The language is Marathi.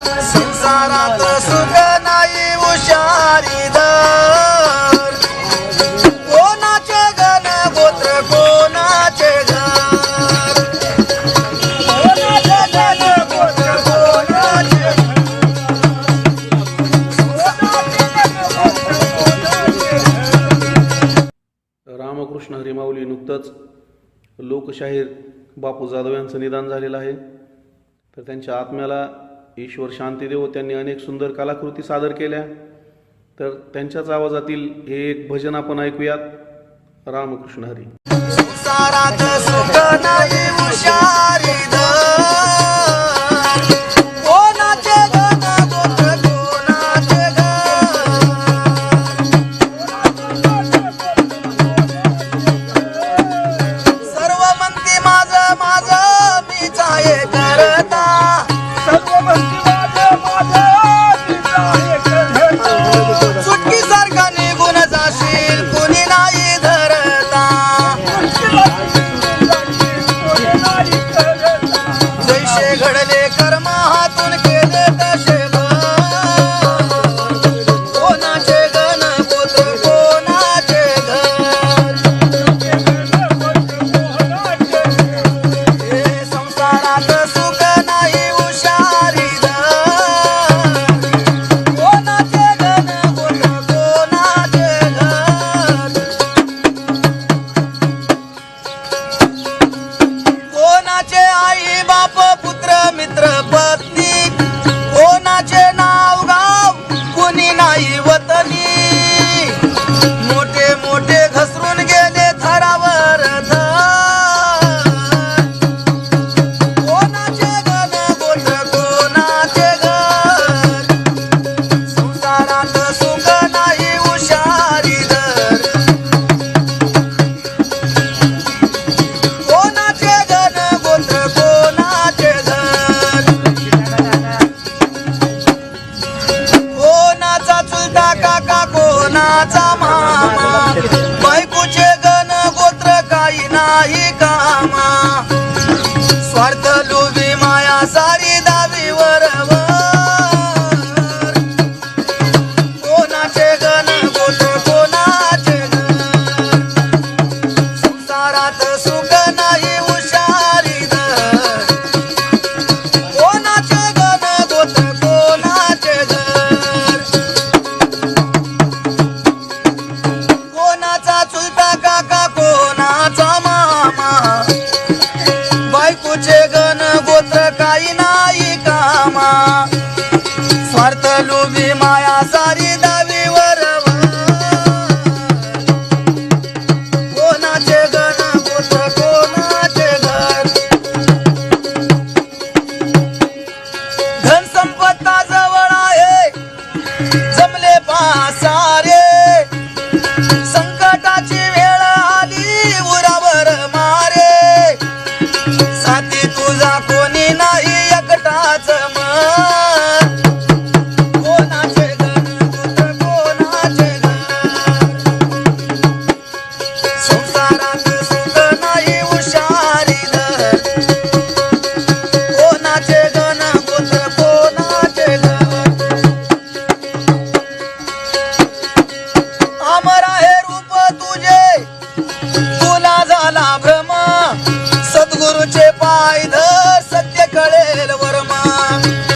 संसारात नाही हुशारी धर. कोणाचे गण गोत्र कोणाचे घर? कोणाचे रामकृष्ण हरिमाऊली नुकतंच लोकशाहीर बापू जाधव यांचं निदान झालेलं आहे. तर त्यांच्या आत्म्याला ईश्वर शांतीदेव त्यांनी अनेक सुंदर कलाकृती सादर केल्या. तर त्यांच्याच आवाजातील हे एक भजन आपण ऐकूयात. रामकृष्ण हरी. Madeira!